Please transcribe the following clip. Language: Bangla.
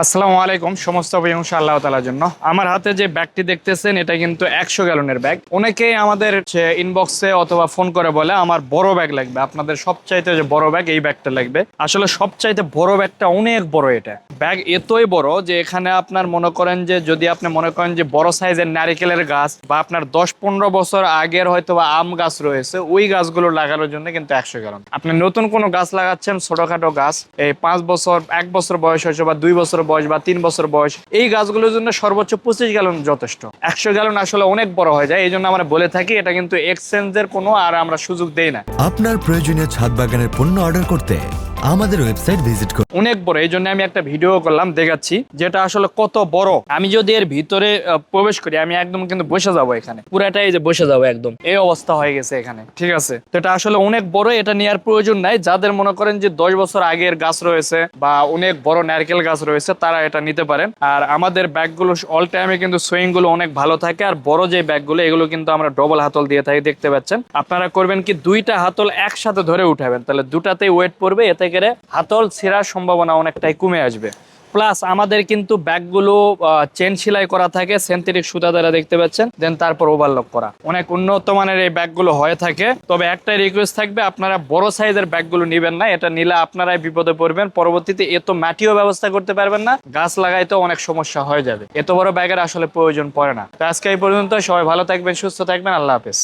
আসসালামু আলাইকুম। সমস্ত অভিংশ আল্লাহ তালার জন্য। আমার হাতে যে ব্যাগটি দেখতেছেন, এটা কিন্তু একশো গ্যালনের ব্যাগ। অনেকে আমাদের ইনবক্সে অথবা ফোন করে বলে, আমার বড় ব্যাগ লাগবে। আপনাদের সবচাইতে যে বড় ব্যাগ, এই ব্যাগটা লাগবে। আসলে সবচাইতে বড় ব্যাগটা অনেক বড় এটা। ব্যাগ এতই বড় যে এখানে আপনার মনে করেন যে, যদি আপনি মনে করেন যে বড় সাইজের নারিকেলের গাছ বা আপনার দশ পনেরো বছর আগের হয়তো বা আম গাছ রয়েছে, ওই গাছগুলো লাগানোর জন্য কিন্তু একশো গ্যালন আপনি নতুন কোনো গাছ লাগাচ্ছেন, ছোটখাটো গাছ, এই পাঁচ বছর, এক বছর বয়স হয়েছে বা দুই বছর বয়স বা তিন বছর বয়স, এই গাছগুলোর জন্য সর্বোচ্চ পঁচিশ গ্যালন যথেষ্ট। একশো গ্যালন আসলে অনেক বড় হয়ে যায় এই জন্য আমরা বলে থাকি এটা কিন্তু এক্সচেঞ্জের কোনো আর আমরা সুযোগ দেই না। আপনার প্রয়োজনীয় ছাদ বাগানের পণ্য অর্ডার করতে আমাদের ওয়েবসাইট ভিজিট করুন। অনেক বড়, এই জন্য আমি একটা ভিডিও করলাম, দেখাচ্ছি, যেটা আসলে কত বড়। আমি যদি এর ভিতরে প্রবেশ করি, আমি একদম কিন্তু বসে যাব এখানে। পুরাটাই যে বসে যাব একদম। এই অবস্থা হয়ে গেছে এখানে, ঠিক আছে? তো এটা আসলে অনেক বড়, এটা নেওয়ার প্রয়োজন নাই। যাদের মনে করেন যে দশ বছর আগের গাছ রয়েছে বা অনেক বড় নারকেল গাছ রয়েছে, তারা এটা নিতে পারেন। আর আমাদের ব্যাগগুলো অল টাইমে কিন্তু সুইংগুলো অনেক ভালো থাকে। আর বড় যে ব্যাগগুলো, এগুলো কিন্তু আমরা ডবল হাতল দিয়ে থাকি, দেখতে পাচ্ছেন। আপনারা করবেন কি, দুইটা হাতল একসাথে ধরে উঠাবেন। তাহলে দুটাতেই ওয়েট পড়বে, এতে করে হাতল ছেঁড়ার সম্ভাবনা অনেকটাই কমে আসবে। প্লাস আমাদের কিন্তু ব্যাগগুলো চেন সেলাই করা থাকে সেন্থেটিক সুতা দ্বারা দেখতে পাচ্ছেন দেন তারপর ওভারলক করা। অনেক উন্নত মানের এই ব্যাগগুলো হয়ে থাকে। তবে একটাই রিকোয়েস্ট থাকবে, আপনারা বড় সাইজের ব্যাগগুলো নেবেন না, এটা নিলে আপনারাই বিপদে পড়বেন। পরবর্তীতে এত মাটিও ব্যবস্থা করতে পারবেন না, গাছ লাগাইতেও অনেক সমস্যা হয়ে যাবে। এত বড় ব্যাগের আসলে প্রয়োজন পড়ে না। তো আজকে এই পর্যন্ত সবাই ভালো থাকবেন, সুস্থ থাকবেন, আল্লাহ হাফেজ।